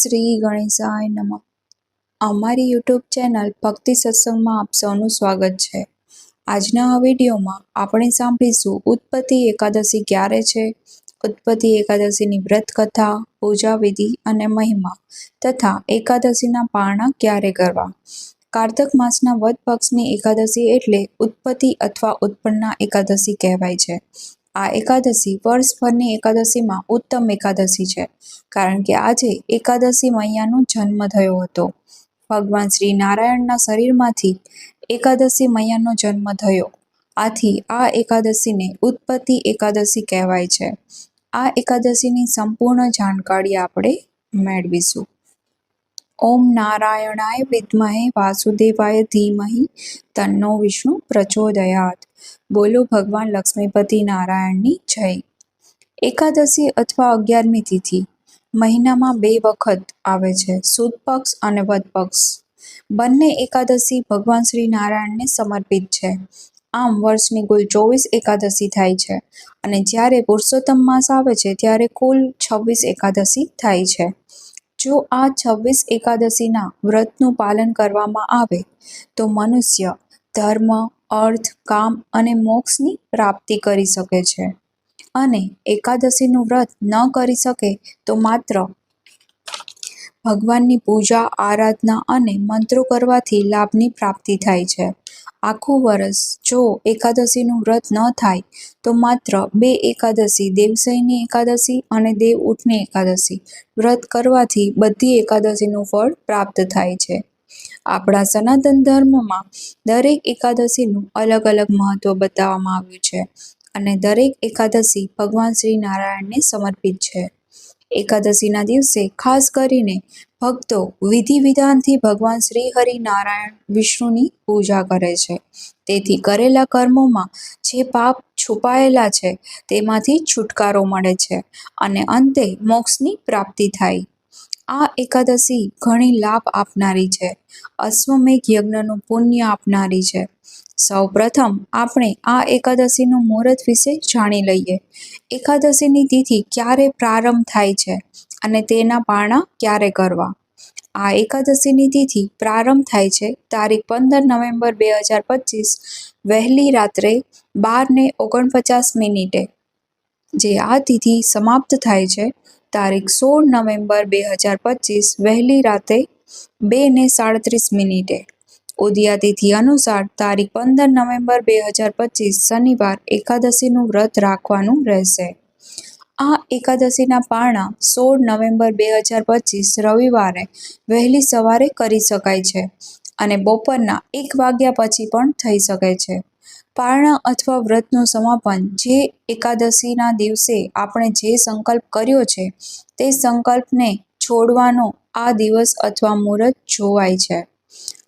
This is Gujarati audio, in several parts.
શ્રી ગણેશાય નમઃ. અમારી યુટ્યુબ ચેનલ ભક્તિ સત્સંગમાં આપ સૌનું સ્વાગત છે. આજના આ વિડીયોમાં આપણે સાંભળીશું ઉત્પત્તિ એકાદશી ક્યારે છે? ઉત્પત્તિ એકાદશીની વ્રત કથા પૂજા વિધિ અને મહિમા તથા એકાદશીના પારણા ક્યારે કરવા? કાર્તક માસના વદ પક્ષની એકાદશી એટલે ઉત્પત્તિ અથવા ઉત્પન્ના એકાદશી કહેવાય છે. આ એકાદશી વર્ષભરની એકાદશીમાં ઉત્તમ એકાદશી છે. કારણ કે આજે એકાદશી મૈયાનો જન્મ થયો હતો. ભગવાન શ્રી નારાયણના શરીરમાંથી એકાદશી મૈયાનો જન્મ થયો. આથી આ એકાદશીને ઉત્પત્તિ એકાદશી કહેવાય છે. આ એકાદશીની સંપૂર્ણ જાણકારી આપણે મેળવીશું. ઓમ નારાયણાય વિદ્મહે વાસુદેવાય ધીમહિ તન્નો વિષ્ણુ પ્રચોદયાત. બોલો ભગવાન લક્ષ્મીપતિ નારાયણની જય. એકાદશી અથવા અગિયારમી તિથિ. મહિનામાં બે વખત આવે છે, સુદ પક્ષ અને વધ પક્ષ. બંને એકાદશી ભગવાન શ્રી નારાયણને સમર્પિત છે. આમ વર્ષની કુલ ચોવીસ એકાદશી થાય છે અને જ્યારે પુરુષોત્તમ માસ આવે છે, ત્યારે કુલ છવ્વીસ એકાદશી થાય છે. જો આ છવ્વીસ એકાદશીના વ્રતનું પાલન કરવામાં આવે, તો મનુષ્ય ધર્મ, અર્થ, કામ અને મોક્ષની પ્રાપ્તિ કરી શકે છે. અને એકાદશીનું વ્રત ન કરી શકે, તો માત્ર ભગવાનની પૂજા, આરાધના અને મંત્રો કરવાથી લાભની પ્રાપ્તિ થાય છે. આખું વર્ષ જો એકાદશીનું વ્રત ન થાય, તો માત્ર બે એકાદશી દેવસઈની એકાદશી અને દેવ ઉઠની એકાદશી. વ્રત કરવાથી બધી એકાદશીનું ફળ પ્રાપ્ત થાય છે. આપણા સનાતન ધર્મમાં દરેક એકાદશીનું અલગ અલગ મહત્વ બતાવવામાં આવ્યું છે અને દરેક એકાદશી ભગવાન શ્રી નારાયણને સમર્પિત છે. એકાદશીના દિવસે ખાસ કરીને ભક્તો વિધિ વિધાનથી ભગવાન શ્રી હરિ નારાયણ વિષ્ણુની પૂજા કરે છે. તેથી કરેલા કર્મોમાં જે પાપ છુપાયેલા છે, તેમાંથી છુટકારો મળે છે અને અંતે મોક્ષની પ્રાપ્તિ થાય. આ એકાદશી ઘણી લાભ આપનારી છે. અશ્વમેઘ યજ્ઞનું પુણ્ય આપનારી છે. સૌ પ્રથમ આપણે આ એકાદશીનું મુહૂર્ત વિશે જાણી લઈએ. એકાદશીની તિથિ ક્યારે પ્રારંભ થાય છે અને તેના પારણા ક્યારે કરવા? આ એકાદશીની તિથિ પ્રારંભ થાય છે તારીખ પંદર નવેમ્બર બે હજાર પચીસ, વહેલી રાત્રે બારને ઓગણપચાસ મિનિટે. જે આ તિથિ સમાપ્ત થાય છે તારીખ સોળ નવેમ્બર બે હજાર પચીસ, વહેલી રાતે બે ને સાડત્રીસ મિનિટે. ઉદયા તિથિ અનુસાર તારીખ પંદર નવેમ્બર બે હજાર પચીસ શનિવાર એકાદશીનું વ્રત રાખવાનું રહેશે. આ એકાદશીના પારણા સોળ નવેમ્બર બે હજાર પચીસ રવિવારે વહેલી સવારે કરી શકાય છે અને બપોરના એક વાગ્યા પછી પણ થઈ શકે છે. પારણા અથવા વ્રતનું સમાપન જે એકાદશીના દિવસે આપણે જે સંકલ્પ કર્યો છે તે સંકલ્પને છોડવાનો આ દિવસ અથવા મુહૂર્ત જોવાય છે.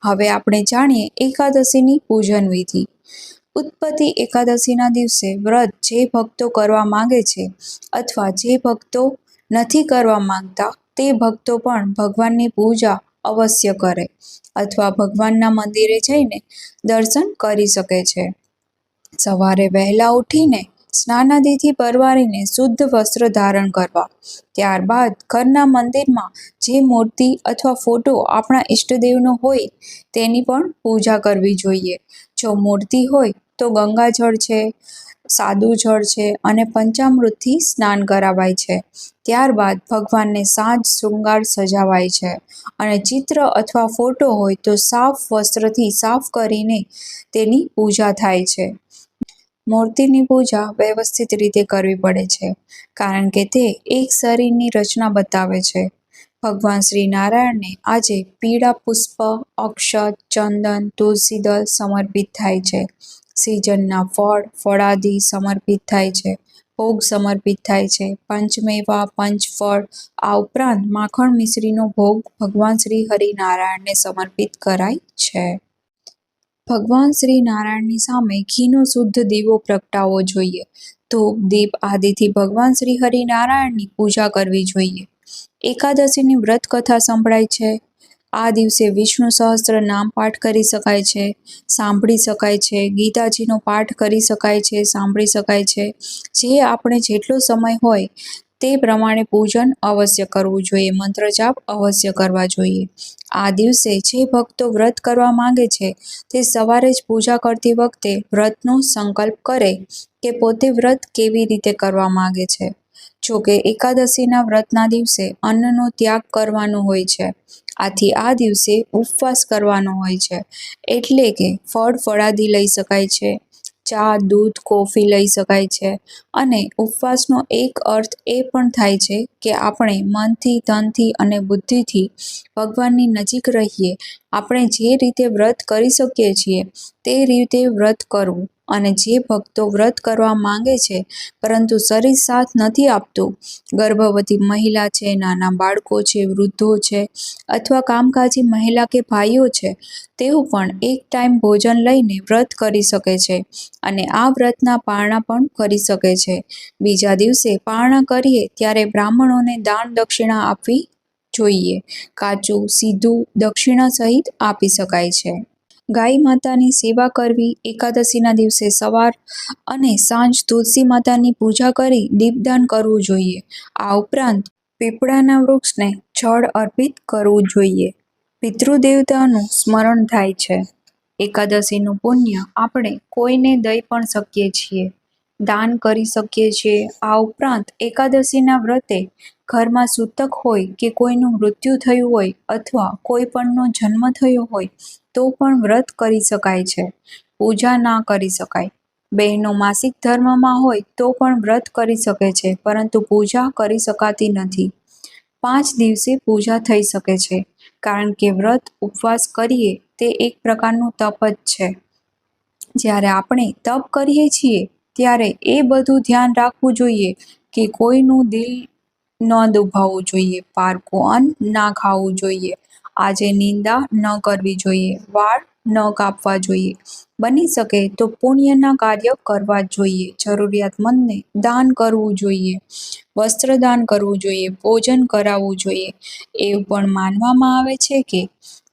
હવે આપણે જાણીએ એકાદશીની પૂજન વિધિ. ઉત્પત્તિ એકાદશીના દિવસે વ્રત જે ભક્તો કરવા માંગે છે અથવા જે ભક્તો નથી કરવા માંગતા તે ભક્તો પણ ભગવાનની પૂજા અવશ્ય કરે અથવા ભગવાનના મંદિરે જઈને દર્શન કરી શકે છે. સવારે વહેલા ઉઠીને સ્નાનાદિથી પરવારીને શુદ્ધ વસ્ત્ર ધારણ કરવા. ત્યારબાદ ઘરના મંદિરમાં જે મૂર્તિ અથવા ફોટો આપણા ઈષ્ટદેવનો હોય તેની પણ પૂજા કરવી જોઈએ. જો મૂર્તિ હોય તો ગંગાજળ છે, સાદું જળ છે અને પંચામૃતથી સ્નાન કરાવાય છે. ત્યારબાદ ભગવાનને સાંજ શૃંગાર સજાવાય છે અને ચિત્ર અથવા ફોટો હોય તો સાફ વસ્ત્રથી સાફ કરીને તેની પૂજા થાય છે. મૂર્તિની પૂજા વ્યવસ્થિત રીતે કરવી પડે છે, કારણ કે તે એક શરીરની રચના બતાવે છે. ભગવાન શ્રી નારાયણને આજે પીળા પુષ્પ, અક્ષત, ચંદન તુલસીદળ સમર્પિત થાય છે. સિઝનના ફળ, ફળાદિ સમર્પિત થાય છે, ભોગ સમર્પિત થાય છે. પંચમેવા, પંચફળ, આ ઉપરાંત માખણ મિશ્રીનો ભોગ ભગવાન શ્રી હરિનારાયણને સમર્પિત કરાય છે. ભગવાન શ્રી નારાયણની સામે ઘીનો શુદ્ધ દીવો પ્રગટાવવો જોઈએ. ધૂપ દીપ આદિથી ભગવાન શ્રી હરિનારાયણની પૂજા કરવી જોઈએ. એકાદશીની વ્રત કથા સંભળાય છે. આ દિવસે વિષ્ણુ સહસ્ત્ર નામ પાઠ કરી શકાય છે. સાંભળી શકાય છે. ગીતાજીનો પાઠ કરી શકાય છે. સાંભળી શકાય છે. જે આપણે જેટલો સમય હોય તે પ્રમાણે પૂજન અવશ્ય કરવું જોઈએ, મંત્ર જાપ અવશ્ય કરવા જોઈએ. આ દિવસે જે ભક્તો વ્રત કરવા માંગે છે, તે સવારે જ પૂજા કરતી વખતે વ્રતનો સંકલ્પ કરે કે પોતે વ્રત કેવી રીતે કરવા માંગે છે. જો કે એકાદશીના વ્રતના દિવસે અન્નનો ત્યાગ કરવાનો હોય છે. આથી આ દિવસે ઉપવાસ કરવાનો હોય છે. એટલે કે ફળ ફળાદી લઈ શકાય છે. ચા, દૂધ, કોફી લઈ શકાય છે. અને ઉપવાસનો એક અર્થ એ પણ થાય છે કે આપણે મનથી, ધનથી અને બુદ્ધિથી ભગવાનની નજીક રહીએ. આપણે જે રીતે વ્રત કરી શકીએ છીએ, તે રીતે વ્રત કરવું. અને જે ભક્તો વ્રત કરવા માંગે છે, પરંતુ શરીર સાથ નથી આપતું. ગર્ભવતી મહિલા છે, નાના બાળકો છે, વૃદ્ધો છે, અથવા કામકાજી મહિલા કે ભાઈઓ છે, તેઓ પણ એક ટાઈમ ભોજન લઈને વ્રત કરી શકે છે અને આ વ્રતના પારણા પણ કરી શકે છે. બીજા દિવસે પારણા કરીએ ત્યારે બ્રાહ્મણોને દાન દક્ષિણા આપવી જોઈએ. કાચું, સીધું દક્ષિણા સહિત આપી શકાય છે. ગાય માતાની સેવા કરવી એકાદશીના દિવસે સવાર અને સાંજ તુલસી માતાની પૂજા કરી દીપદાન કરવું જોઈએ. આ ઉપરાંત પીપળાના વૃક્ષને જળ અર્પિત કરવું જોઈએ. પિતૃદેવતાનું સ્મરણ થાય છે. એકાદશીનું પુણ્ય આપણે કોઈને દઈ પણ શકીએ છીએ. દાન કરી શકીએ છીએ. આ ઉપરાંત એકાદશીના વ્રતે ઘરમાં સૂતક હોય કે કોઈનું મૃત્યુ થયું હોય અથવા કોઈ પણનો જન્મ થયો હોય તો પણ વ્રત કરી શકાય છે. પૂજા ના કરી શકાય. બહેનો માસિક ધર્મમાં હોય તો પણ વ્રત કરી શકે છે, પરંતુ પૂજા કરી શકાતી નથી. પાંચ દિવસે પૂજા થઈ શકે છે, કારણ કે વ્રત ઉપવાસ કરીએ તે એક પ્રકારનું તપ જ છે. જ્યારે આપણે તપ કરીએ છીએ ત્યારે એ બધું ધ્યાન રાખવું જોઈએ કે કોઈનું દિલ ન દુભાવવું જોઈએ પારકું અન્ન ના ખાવું જોઈએ. આજે નિંદા ન કરવી જોઈએ, વાળ ન કાપવા જોઈએ. બની શકે તો પુણ્યના કાર્ય કરવા જોઈએ, જરૂરિયાતમંદને દાન કરવું જોઈએ, વસ્ત્રદાન કરવું જોઈએ, ભોજન કરાવવું જોઈએ. એવું પણ માનવામાં આવે છે કે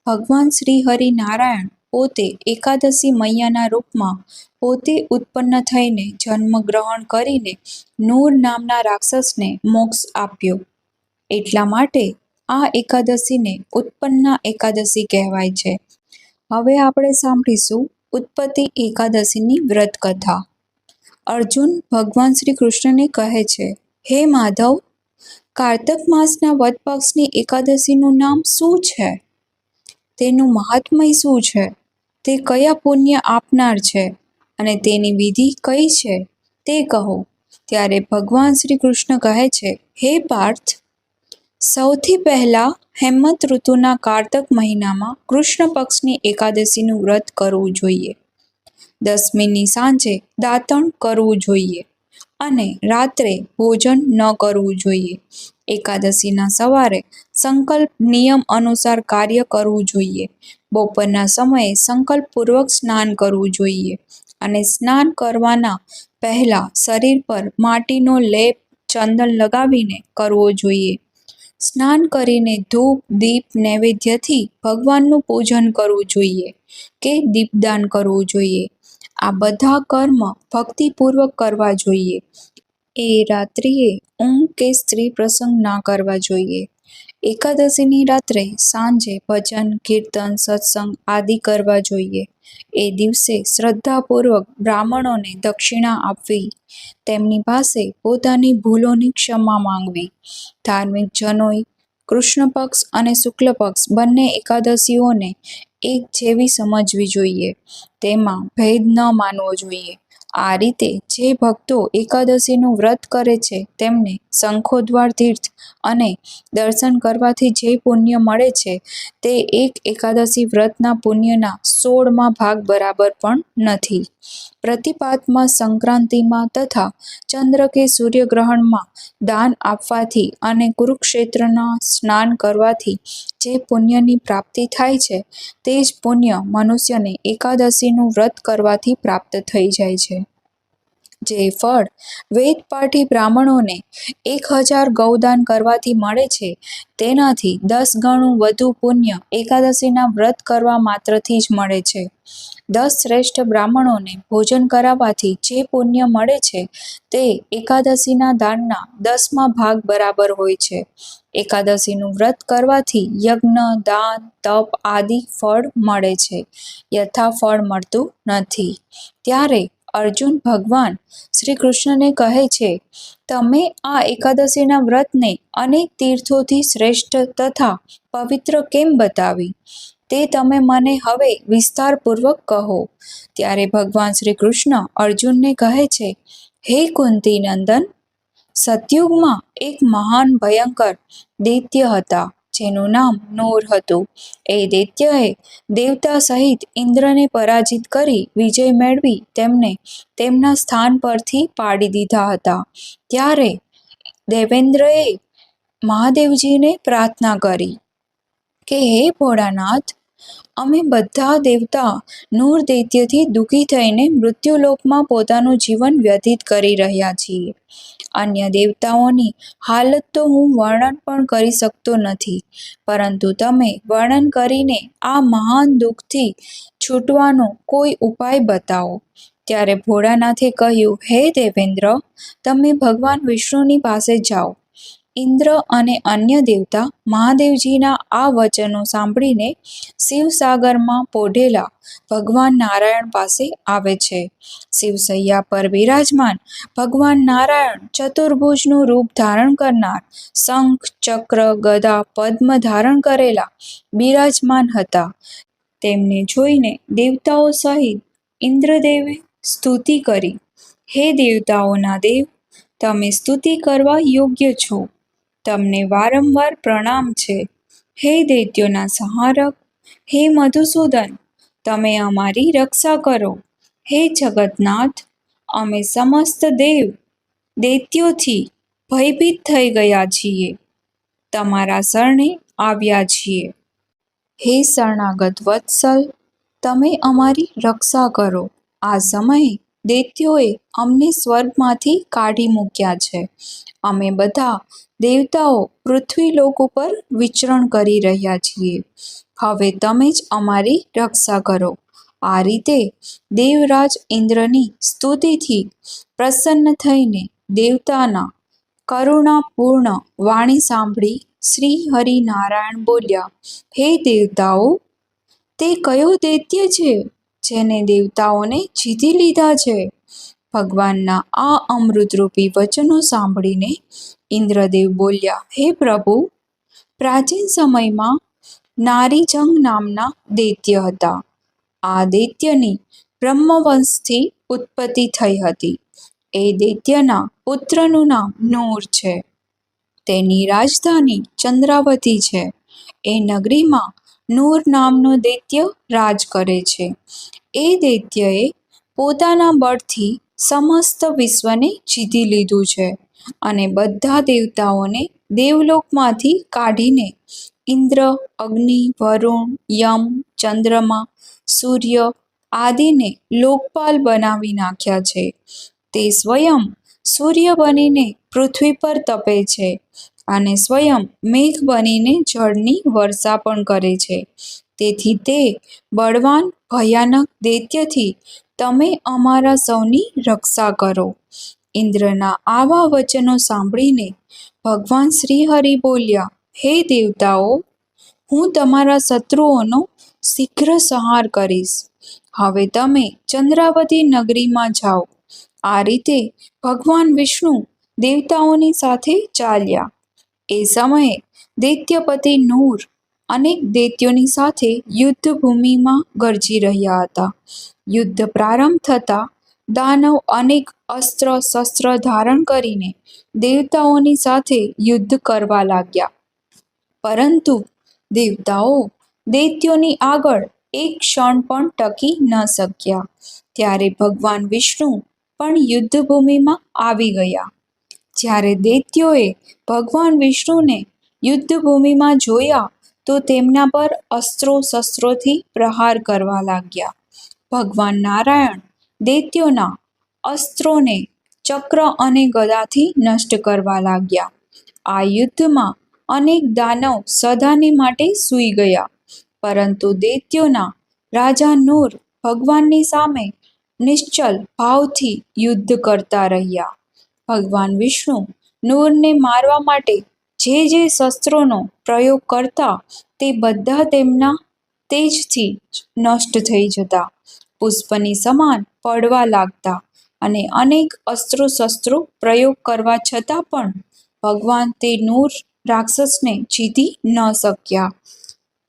ભગવાન શ્રી હરિ નારાયણ પોતે એકાદશી મૈયાના રૂપમાં પોતે ઉત્પન્ન થઈને જન્મ ગ્રહણ કરીને નૂર નામના રાક્ષસને મોક્ષ આપ્યો. એટલા માટે આ એકાદશીને ઉત્પન્ના એકાદશી કહેવાય છે. હવે આપણે સાંભળીશું ઉત્પત્તિ એકાદશીની વ્રત કથા અર્જુન ભગવાન શ્રી કૃષ્ણને કહે છે, હે માધવ, કાર્તક માસના વદ પક્ષની એકાદશીનું નામ શું છે? તેનું મહાત્મય શું છે? તે કયા પુણ્ય આપનાર છે? અને તેની વિધિ કઈ છે? તે કહો. ત્યારે ભગવાન શ્રી કૃષ્ણ કહે છે, હે પાર્થ, સૌથી પહેલાં હેમંત ઋતુના કારતક મહિનામાં કૃષ્ણ પક્ષની એકાદશીનું વ્રત કરવું જોઈએ. દસમીની સાંજે દાંતણ કરવું જોઈએ. અને રાત્રે ભોજન ન કરવું જોઈએ. એકાદશીના સવારે સંકલ્પ નિયમ અનુસાર કાર્ય કરવું જોઈએ. બપોરના સમયે સંકલ્પપૂર્વક સ્નાન કરવું જોઈએ અને સ્નાન કરવાના પહેલાં શરીર પર માટીનો લેપ, ચંદન લગાવીને કરવો જોઈએ. સ્નાન કરીને ધૂપ, દીપ, નૈવેદ્યથી ભગવાનનું પૂજન કરવું જોઈએ કે દીપદાન કરવું જોઈએ. આ બધા કર્મ ભક્તિપૂર્વક કરવા જોઈએ. એ રાત્રિએ ઊંઘ કે સ્ત્રી પ્રસંગ ના કરવા જોઈએ. એકાદશીની રાત્રે સાંજે ભજન, કીર્તન, સત્સંગ આદિ કરવા જોઈએ. એ દિવસે શ્રદ્ધાપૂર્વક બ્રાહ્મણોને દક્ષિણા આપવી, તેમની પાસે પોતાની ભૂલોની ક્ષમા માંગવી. ધાર્મિક જનોઈ કૃષ્ણ પક્ષ અને શુક્લ પક્ષ બંને એકાદશીઓને એક જેવી સમજવી જોઈએ. તેમાં ભેદ ન માનવો જોઈએ. આ રીતે જે ભક્તો એકાદશીનું વ્રત કરે છે, તેમને શંખોદ્વાર તીર્થ અને દર્શન કરવાથી જે પુણ્ય મળે છે, તે એક એકાદશી વ્રતના પુણ્યના સોળમાં ભાગ બરાબર પણ નથી. પ્રતિપાદમાં સંક્રાંતિમાં તથા ચંદ્ર કે સૂર્યગ્રહણમાં દાન આપવાથી અને કુરુક્ષેત્રના સ્નાન કરવાથી જે પુણ્યની પ્રાપ્તિ થાય છે, તે જ પુણ્ય મનુષ્યને એકાદશીનું વ્રત કરવાથી પ્રાપ્ત થઈ જાય છે. જે ફળ વેદપાઠી બ્રાહ્મણોને એક હજાર ગૌદાન કરવાથી મળે છે. તેનાથી દસ ગણું વધુ પુણ્ય એકાદશીના વ્રત કરવા માત્રથી જ મળે છે. દસ શ્રેષ્ઠ બ્રાહ્મણોને ભોજન કરાવવાથી જે પુણ્ય મળે છે તે એકાદશીના દાનના દસમા ભાગ બરાબર હોય છે. એકાદશીનું વ્રત કરવાથી યજ્ઞ, દાન, તપ આદિ ફળ મળે છે. યથા ફળ મળતું નથી. ત્યારે અર્જુન ભગવાન શ્રી કૃષ્ણને કહે છે, તમે આ એકાદશીના વ્રતને અનેક તીર્થોથી શ્રેષ્ઠ તથા પવિત્ર કેમ બતાવી? તે તમે મને હવે વિસ્તારપૂર્વક કહો. ત્યારે ભગવાન શ્રી કૃષ્ણ અર્જુનને કહે છે, હે કુંતી નંદન સતયુગમાં એક મહાન ભયંકર દૈત્ય હતા. જેનું નામ નૂર હતું. એ દૈત્યએ દેવતા સહિત ઇન્દ્રને પરાજિત કરી વિજય મેળવી તેમને તેમના સ્થાન પરથી પાડી દીધા હતા. ત્યારે દેવેન્દ્રએ મહાદેવજીને પ્રાર્થના કરી કે, હે ભોળાનાથ, અમે બધા દેવતા નૂર દૈત્યથી દુઃખી થઈને મૃત્યુલોકમાં પોતાનું જીવન વ્યતીત કરી રહ્યા છીએ. અન્ય દેવતાઓની હાલત તો હું વર્ણન પણ કરી શકતો નથી. પરંતુ તમે વર્ણન કરીને આ મહાન દુઃખથી છૂટવાનો કોઈ ઉપાય બતાવો. ત્યારે ભોળાનાથે કહ્યું, હે દેવેન્દ્ર, તમે ભગવાન વિષ્ણુની પાસે જાઓ. ઇન્દ્ર અને અન્ય દેવતા મહાદેવજીના આ વચનો સાંભળીને શિવસાગરમાં પોઢેલા ભગવાન નારાયણ પાસે આવે છે. શિવસૈયા પર બિરાજમાન ભગવાન નારાયણ ચતુર્ભુજનું રૂપ ધારણ કરનાર શંખ, ચક્ર, ગદા, પદ્મ ધારણ કરેલા બિરાજમાન હતા. તેમને જોઈને દેવતાઓ સહિત ઇન્દ્રદેવે સ્તુતિ કરી, હે દેવતાઓના દેવ, તમે સ્તુતિ કરવા યોગ્ય છો. તમને વારંવાર પ્રણામ છે. હે દૈત્યોના સંહારક, હે મધુસૂદન, તમે અમારી રક્ષા કરો. હે જગતનાથ અમે સમસ્ત દેવ દૈત્યોથી ભયભીત થઈ ગયા છીએ. તમારા શરણે આવ્યા છીએ. હે શરણાગત વત્સલ, તમે અમારી રક્ષા કરો. આ સમયે દૈત્યોએ અમને સ્વર્ગમાંથી કાઢી મૂક્યા છે. અમે બધા દેવતાઓ પૃથ્વીલોક ઉપર વિચરણ કરી રહ્યા છીએ. હવે તમે જ અમારી રક્ષા કરો. આ રીતે દેવરાજ ઇન્દ્રની સ્તુતિથી પ્રસન્ન થઈને દેવતાના કરુણાપૂર્ણ વાણી સાંભળી શ્રી હરિનારાયણ બોલ્યા, હે દેવતાઓ, તે કયો દૈત્ય છે? જેને દેવતાઓને જીતી લીધા છે. ભગવાનના આ અમૃતરૂપી વચનો સાંભળીને ઇન્દ્રદેવ બોલ્યા, હે પ્રભુ, પ્રાચીન સમયમાં નારીજંગ નામના દૈત્ય હતા. આ દૈત્યની બ્રહ્મવંશથી ઉત્પત્તિ થઈ હતી. એ દૈત્યના પુત્રનું નામ નૂર છે. તેની રાજધાની ચંદ્રાવતી છે. એ નગરીમાં નૂર નામનો દૈત્ય રાજ કરે છે. એ દૈત્યએ પોતાના બળથી સમસ્ત વિશ્વને જીતી લીધું છે અને બધા દેવતાઓને દેવલોકમાંથી કાઢીને ઇન્દ્ર, અગ્નિ, વરુણ, યમ, ચંદ્રમા, સૂર્ય આદિને લોકપાલ બનાવી નાખ્યા છે. તે સ્વયં સૂર્ય બનીને પૃથ્વી પર તપે છે અને સ્વયં મેઘ બનીને જળની વર્ષા પણ કરે છે. તેથી તે બળવાન, ભયાનક દૈત્યથી તમે અમારા સૌની રક્ષા કરો. ઇન્દ્રના આવા વચનો સાંભળીને ભગવાન શ્રી હરિ બોલ્યા, હે દેવતાઓ, હું તમારા શત્રુઓનો શીઘ્ર સંહાર કરીશ. હવે તમે ચંદ્રાવતી નગરીમાં જાઓ. આ રીતે ભગવાન વિષ્ણુ દેવતાઓની સાથે ચાલ્યા. એ સમયે દૈત્યપતિ નૂર અનેક દૈત્યોની સાથે યુદ્ધભૂમિમાં ગરજી રહ્યા હતા. યુદ્ધ પ્રારંભ થતાં દાનવ અનેક અસ્ત્ર શસ્ત્ર ધારણ કરીને દેવતાઓની સાથે યુદ્ધ કરવા લાગ્યા. પરંતુ દેવતાઓ દૈત્યોની આગળ એક ક્ષણ પણ ટકી ન શક્યા. ત્યારે ભગવાન વિષ્ણુ પણ યુદ્ધભૂમિમાં આવી ગયા. જ્યારે દૈત્યોએ ભગવાન વિષ્ણુને યુદ્ધભૂમિમાં જોયા તો તેમના પર અસ્ત્રો શસ્ત્રોથી પ્રહાર કરવા લાગ્યા. ભગવાન નારાયણ દૈત્યોના અસ્ત્રોને ચક્ર અને ગદાથી નષ્ટ કરવા લાગ્યા. આ યુદ્ધમાં અનેક દાનવ સદાને માટે સૂઈ ગયા, પરંતુ દૈત્યોના રાજા નૂર ભગવાનની સામે નિશ્ચલ ભાવથી યુદ્ધ કરતા રહ્યા. ભગવાન વિષ્ણુ નૂરને મારવા માટે જે જે શસ્ત્રોનો પ્રયોગ કરતા તે બધા તેમના તેજથી નષ્ટ થઈ જતા. પુષ્પની સમાન પડવા લાગતા અને અનેક અસ્ત્રો શસ્ત્રો પ્રયોગ કરવા છતાં પણ ભગવાન તે નૂર રાક્ષસને જીતી ન શક્યા.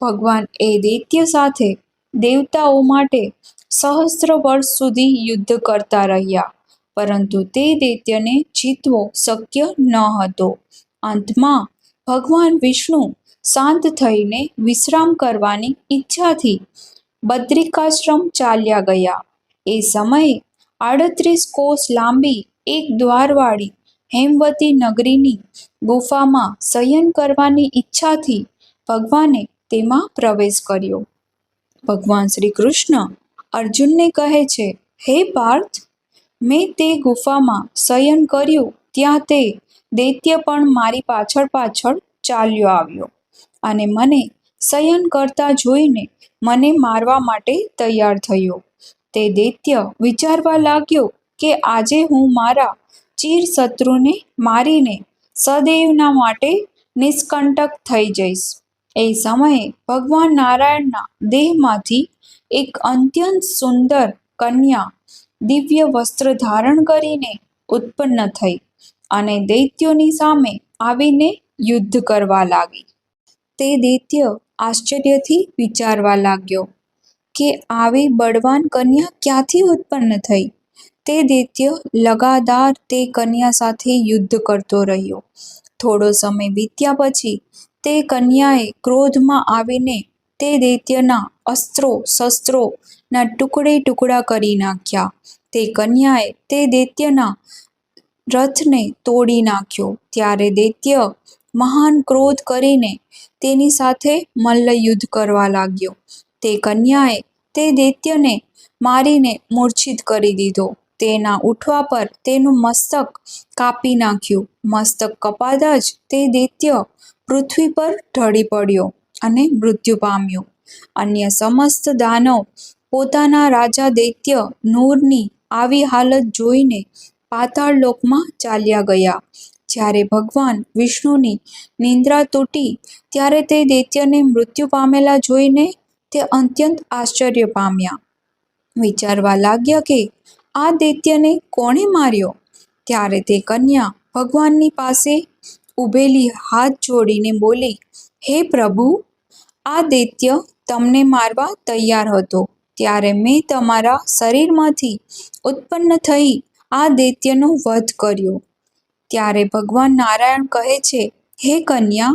ભગવાન એ દૈત્ય સાથે દેવતાઓ માટે સહસ્ત્ર વર્ષ સુધી યુદ્ધ કરતા રહ્યા, પરંતુ તે દૈત્યને જીતવો શક્ય ન હતો. અંતમાં ભગવાન વિષ્ણુ શાંત થઈને વિશ્રામ કરવાની ઈચ્છાથી બદ્રિકાશ્રમ ચાલ્યા ગયા. એ સમયે આડત્રીસ કોષ લાંબી એક દ્વારવાળી હેમવતી નગરીની ગુફામાં શયન કરવાની ઈચ્છાથી ભગવાને તેમાં પ્રવેશ કર્યો. ભગવાન શ્રી કૃષ્ણ અર્જુનને કહે છે, હે પાર્થ, મેં તે ગુફામાં શયન કર્યું, ત્યાં તે દૈત્ય પણ મારી પાછળ પાછળ ચાલ્યો આવ્યો અને મને શયન કરતા જોઈને મને મારવા માટે તૈયાર થયો. તે દૈત્ય વિચારવા લાગ્યો કે આજે હું મારા ચીર શત્રુને મારીને સદૈવના માટે નિષ્કંટક થઈ જઈશ. એ સમયે ભગવાન નારાયણના દેહમાંથી એક અત્યંત સુંદર કન્યા દિવ્ય વસ્ત્ર ધારણ કરીને ઉત્પન્ન થઈ. અને દૈત્યોની સામે આવીને યુદ્ધ કરવા લાગી. તે દૈત્ય આશ્ચર્યથી વિચારવા લાગ્યો કે આવી બળવાન કન્યા ક્યાંથી ઉત્પન્ન થઈ? તે દૈત્ય લગાતાર તે કન્યા સાથે યુદ્ધ કરતો રહ્યો. થોડો સમય વીત્યા પછી તે કન્યાએ ક્રોધમાં આવીને તે દૈત્યના અસ્ત્રો શસ્ત્રોના ટુકડે ટુકડા કરી નાખ્યા. તે કન્યાએ તે દૈત્યના રથને તોડી નાખ્યો. ત્યારે દૈત્ય મહાન ક્રોધ કરીને તેની સાથે મલ્લયુદ્ધ કરવા લાગ્યો. તે કન્યાએ તે દૈત્યને મારીને મૂર્છિત કરી દીધો. તેના ઉઠવા પર તેનું મસ્તક કાપી નાખ્યું. મસ્તક કપાતા જ તે દૈત્ય પૃથ્વી પર ઢળી પડ્યો અને મૃત્યુ પામ્યો. અન્ય સમસ્ત દાનવ પોતાના રાજા દૈત્ય નૂરની આવી હાલત જોઈને પાતાળ લોકમાં ચાલ્યા ગયા. જ્યારે ભગવાન વિષ્ણુની નિંદ્રા તૂટી, ત્યારે તે દૈત્યને મૃત્યુ પામેલા જોઈને તે અત્યંત આશ્ચર્ય પામ્યા. વિચારવા લાગ્યા કે આ દૈત્યને કોણે માર્યો? ત્યારે તે કન્યા ભગવાનની પાસે ઊભેલી હાથ જોડીને બોલી, હે પ્રભુ, આ દૈત્ય તમને મારવા તૈયાર હતો. ત્યારે મેં તમારા શરીરમાંથી ઉત્પન્ન થઈ આ વધ કર્યો. ત્યારે ભગવાન નારાયણ કહે છે, હે કન્યા,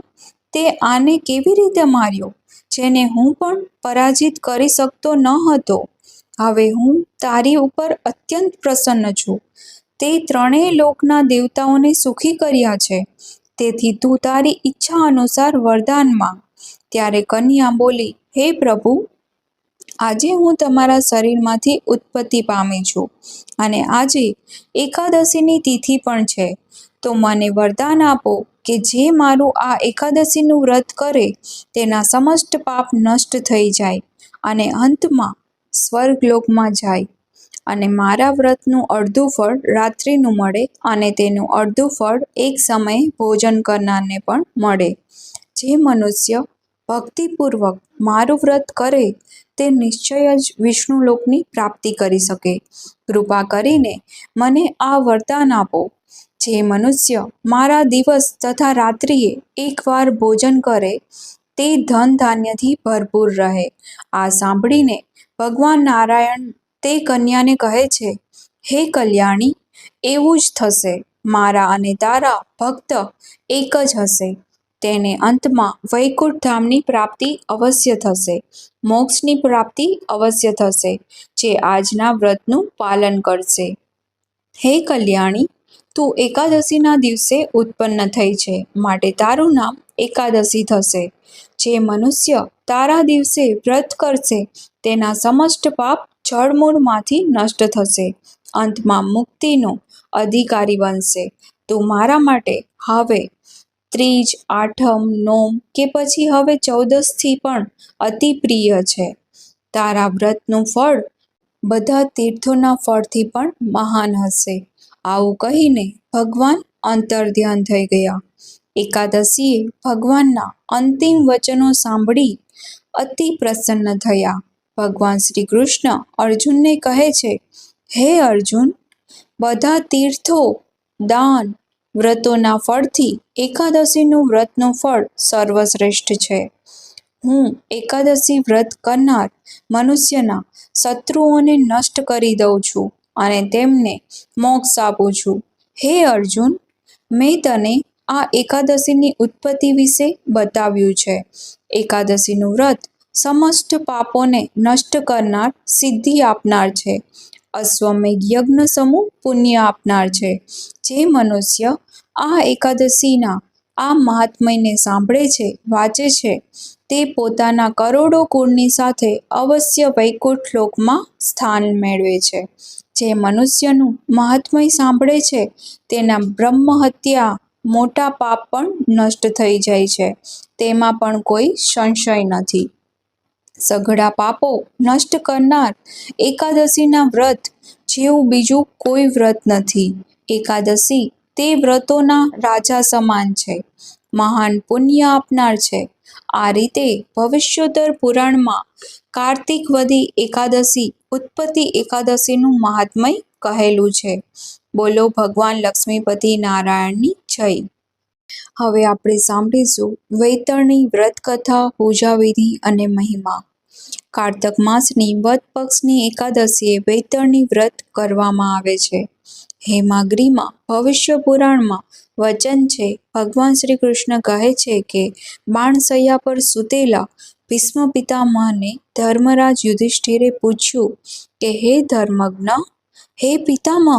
તે આને કેવી રીતે માર્યો? જેને હું પણ પરાજિત કરી શકતો ન હતો. હવે હું તારી ઉપર અત્યંત પ્રસન્ન છું. તે ત્રણેય લોકના દેવતાઓને સુખી કર્યા છે. તેથી તું તારી ઈચ્છા અનુસાર વરદાન માંગ ત્યારે કન્યા બોલી, હે પ્રભુ આજે હું તમારા શરીરમાંથી ઉત્પત્તિ પામી છું અને આજે એકાદશીની તિથિ પણ છે. તો મને વરદાન આપો કે જે મારું આ એકાદશીનું વ્રત કરે તેના સમસ્ત પાપ નષ્ટ થઈ જાય અને અંતમાં સ્વર્ગલોકમાં જાય અને મારા વ્રતનું અડધું ફળ રાત્રિનું મળે અને તેનું અડધું ફળ એક સમયે ભોજન કરનારને પણ મળે. જે મનુષ્ય ભક્તિપૂર્વક મારું વ્રત કરે તે નિશ્ચય જ વિષ્ણુલોકની પ્રાપ્તિ કરી શકે. કૃપા કરીને મને આ વરદાન આપો. જે મનુષ્ય મારા દિવસ તથા રાત્રિએ એકવાર ભોજન કરે, તે ધન ધાન્યથી ભરપૂર રહે. આ સાંભળીને ભગવાન નારાયણ તે કન્યાને કહે છે, હે કલ્યાણી, એવું જ થશે. મારા અને તારા ભક્ત એક જ હશે. તેને અંતમાં વૈકુંઠ ધામની પ્રાપ્તિ અવશ્ય થશે. મોક્ષની પ્રાપ્તિ અવશ્ય થશે, જે આજના વ્રતનું પાલન કરશે. હે કલ્યાણી, તું એકાદશીના દિવસે ઉત્પન્ન થઈ છે, માટે તારું નામ એકાદશી થશે. જે મનુષ્ય તારા દિવસે વ્રત કરશે, તેના સમસ્ત પાપ જળમૂળમાંથી નષ્ટ થશે. અંતમાં મુક્તિનો અધિકારી બનશે. તું મારા માટે હવે ત્રીજ, આઠમ, નોમ કે પછી હવે ચૌદસથી પણ અતિ પ્રિય છે. તારા વ્રતનું ફળ બધા તીર્થોના ફળથી પણ મહાન હશે. આવું કહીને ભગવાન અંતરધ્યાન થઈ ગયા. એકાદશીએ ભગવાનના અંતિમ વચનો સાંભળી અતિ પ્રસન્ન થયા. ભગવાન શ્રી કૃષ્ણ અર્જુનને કહે છે, હે અર્જુન, બધા તીર્થો, દાન વ્રતોના ફળથી એકાદશીનું વ્રતનું ફળ સર્વશ્રેષ્ઠ છે. હું એકાદશી વ્રત કરનાર મનુષ્યના શત્રુઓને નષ્ટ કરી દઉં છું અને તેમને મોક્ષ આપું છું. હે અર્જુન, મેં તને આ એકાદશીની ઉત્પત્તિ વિશે બતાવ્યું છે. એકાદશીનું વ્રત સમસ્ત પાપોને નષ્ટ કરનાર સિદ્ધિ આપનાર છે. અશ્વમેઘ યજ્ઞ સમૂહ પુણ્ય આપનાર છે. જે મનુષ્ય આ એકાદશીના આ મહાત્મયને સાંભળે છે, વાંચે છે, તે પોતાના કરોડો કુળની સાથે અવશ્ય વૈકુંઠ લોકમાં સ્થાન મેળવે છે. જે મનુષ્યનું મહાત્મય સાંભળે છે, તેના બ્રહ્મ હત્યા મોટા પાપ પણ નષ્ટ થઈ જાય છે. તેમાં પણ કોઈ સંશય નથી. સઘળા પાપો નષ્ટ કરનાર એકાદશીના વ્રત જેવું બીજું કોઈ વ્રત નથી. એકાદશી તે વ્રતોના રાજા સમાન છે. મહાન પુણ્ય આપનાર છે. આ રીતે ભવિષ્યોત્તર પુરાણમાં કાર્તિક વધી એકાદશી ઉત્પત્તિ એકાદશીનું મહાત્મય કહેલું છે. બોલો ભગવાન લક્ષ્મીપતિ નારાયણની જય. હવે આપણે સાંભળીશું વૈતરણી વ્રત કથા પૂજાવિધિ અને મહિમા. કારતક માસની વદ પક્ષની એકાદશીએ વૈતરણી વ્રત કરવામાં આવે છે. હેમાગ્રીમાં ભવિષ્ય પુરાણમાં વચન છે, ભગવાન શ્રી કૃષ્ણ કહે છે કે બાણસૈયા પર સૂતેલા ભીષ્મ પિતામહને ધર્મરાજ યુધિષ્ઠિરે પૂછ્યું કે, હે ધર્મજ્ઞ, હે પિતામહ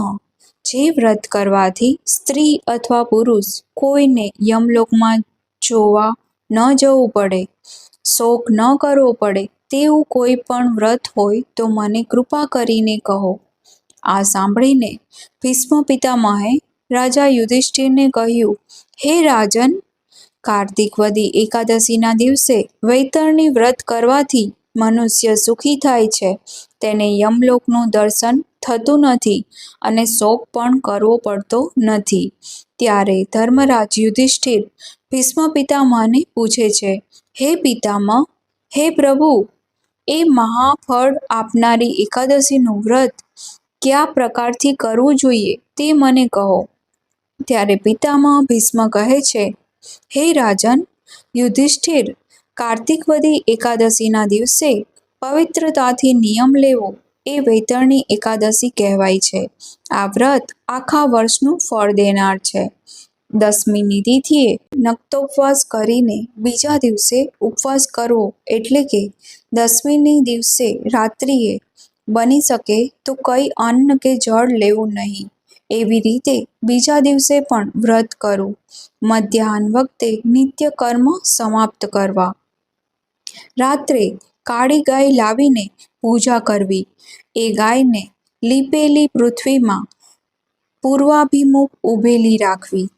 જે વ્રત કરવાથી સ્ત્રી અથવા પુરુષ કોઈને યમલોકમાં જોવા ન જવું પડે, શોક ન કરવો પડે, તેવું કોઈ પણ વ્રત હોય તો મને કૃપા કરીને કહો. આ સાંભળીને ભીષ્મ પિતામહે રાજા યુધિષ્ઠિરને કહ્યું, હે રાજન કાર્તિકવદી એકાદશીના દિવસે વૈતરણી વ્રત કરવાથી મનુષ્ય સુખી થાય છે. તેને યમલોકનું દર્શન થતું નથી અને શોક પણ કરવો પડતો નથી. ત્યારે ધર્મરાજ યુધિષ્ઠિર ભીષ્મ પિતામહને પૂછે છે, હે પિતામહ, હે પ્રભુ, એ મહાફળ આપનારી એકાદશીનું વ્રત કયા પ્રકારથી કરવું જોઈએ તે મને કહો. ત્યારે પિતામહ ભીષ્મ કહે છે, હે રાજન, યુધિષ્ઠિર, કાર્તિકવદી એકાદશીના દિવસે પવિત્રતાથી નિયમ લેવો એ વૈતરણી એકાદશી કહેવાય છે. આ વ્રત આખા વર્ષનું ફળ દેનાર છે. દસમીની તિથિએ નક્તોપવાસ કરીને બીજા દિવસે ઉપવાસ કરવો એટલે કે દસમીની દિવસે રાત્રિએ બની શકે તો કંઈ અન્ન કે જળ લેવું નહીં. એવી રીતે બીજા દિવસે પણ વ્રત કરવું મધ્યાહન વખતે નિત્ય કર્મ સમાપ્ત કરવા. રાત્રે કાળી ગાય લાવીને પૂજા કરવી. એ ગાયને લીપેલી પૃથ્વીમાં પૂર્વાભિમુખ ઊભેલી રાખવી.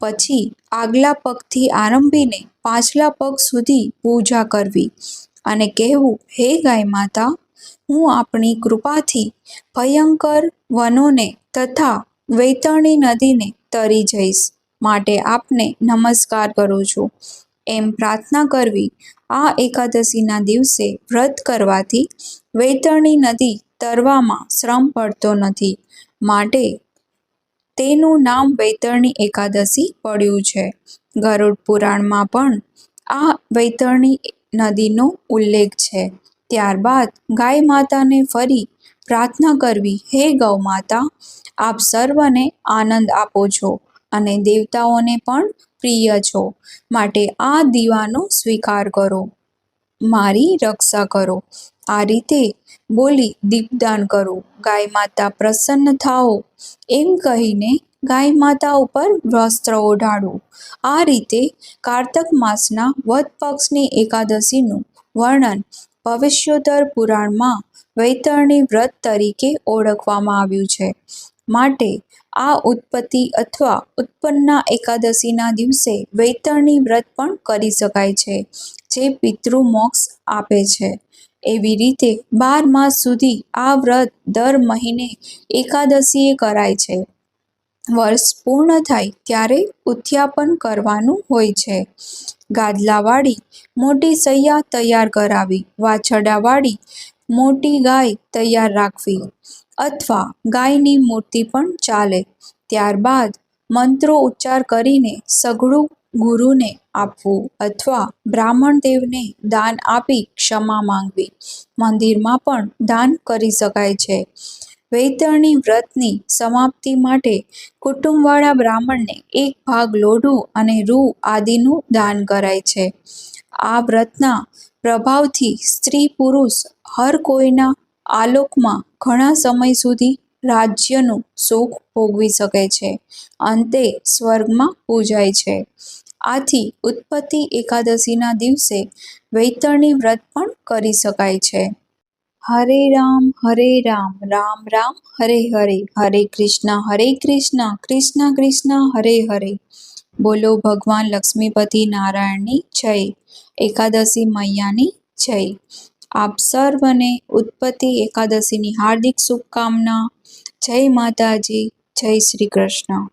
પછી આગલા પગથી આરંભીને પાછલા પગ સુધી પૂજા કરવી. અને કહેવું, હે ગાય માતા, હું આપણી કૃપાથી ભયંકર વનોને તથા વૈતરણી નદીને તરી જઈશ. માટે આપને નમસ્કાર કરું છું. એમ પ્રાર્થના કરવી. આ એકાદશીના દિવસે વ્રત કરવાથી વૈતરણી નદી તરવામાં શ્રમ પડતો નથી. માટે તેનું નામ વૈતરણી એકાદશી પડ્યું છે. ગરુડ પુરાણમાં પણ આ વૈતરણી નદીનો ઉલ્લેખ છે. ત્યારબાદ ગાય માતાને ફરી પ્રાર્થના કરવી, હે ગૌ માતા, આપ સર્વને આનંદ આપો છો અને દેવતાઓને પણ પ્રિય છો. માટે આ દીવાનો સ્વીકાર કરો. મારી રક્ષા કરો. આ રીતે બોલી દીપદાન કરો. ગાય માતા પ્રસન્ન થાઓ. એમ કહીને ગાય માતા ઉપર વસ્ત્ર ઓઢાડો. આ રીતે કારતક માસના વધ પક્ષની એકાદશીનું વર્ણન ભવિષ્યોત્તર પુરાણમાં વૈતરણી વ્રત તરીકે ઓળખવામાં આવ્યું છે. માટે આ ઉત્પત્તિ અથવા ઉત્પન્ના એકાદશીના દિવસે વૈતરણી વ્રત પણ કરી શકાય છે, જે પિતૃ મોક્ષ આપે છે. એવી રીતે બાર માસ સુધી આ વ્રત દર મહિને એકાદશીએ કરાય છે. વર્ષ પૂર્ણ થાય ત્યારે ઉથ્યાપન કરવાનું હોય છે. ગાદલાવાળી મોટી સૈયા તૈયાર કરાવી વાછરડાવાળી મોટી ગાય તૈયાર રાખવી. અથવા ગાયની મૂર્તિ પણ ચાલે. ત્યારબાદ મંત્રો ઉચ્ચાર કરીને સઘળું ગુરુને આપવું અથવા બ્રાહ્મણ દેવને દાન આપી ક્ષમા માંગવી. મંદિરમાં પણ દાન કરી શકાય છે. વૈતરણી વ્રતની સમાપ્તિ માટે કુટુંબવાળા બ્રાહ્મણને એક ભાગ લોઢું અને રૂ આદિનું દાન કરાય છે. આ વ્રતના પ્રભાવથી સ્ત્રી પુરુષ હર કોઈના આલોકમાં ઘણા સમય સુધી રાજ્યનું સુખ ભોગવી શકે છે. અંતે સ્વર્ગમાં પૂજાય છે. આથી ઉત્પત્તિ એકાદશીના દિવસે વૈતરણી વ્રત પણ કરી શકાય છે. હરે રામ હરે રામ રામ રામ, હરે હરે હરે કૃષ્ણ હરે કૃષ્ણ કૃષ્ણ કૃષ્ણ, હરે હરે. બોલો ભગવાન લક્ષ્મીપતિ નારાયણની જય. એકાદશી મૈયાની જય. આપ સર્વને ઉત્પત્તિ એકાદશીની હાર્દિક શુભકામના. જય માતાજી જય શ્રી કૃષ્ણ.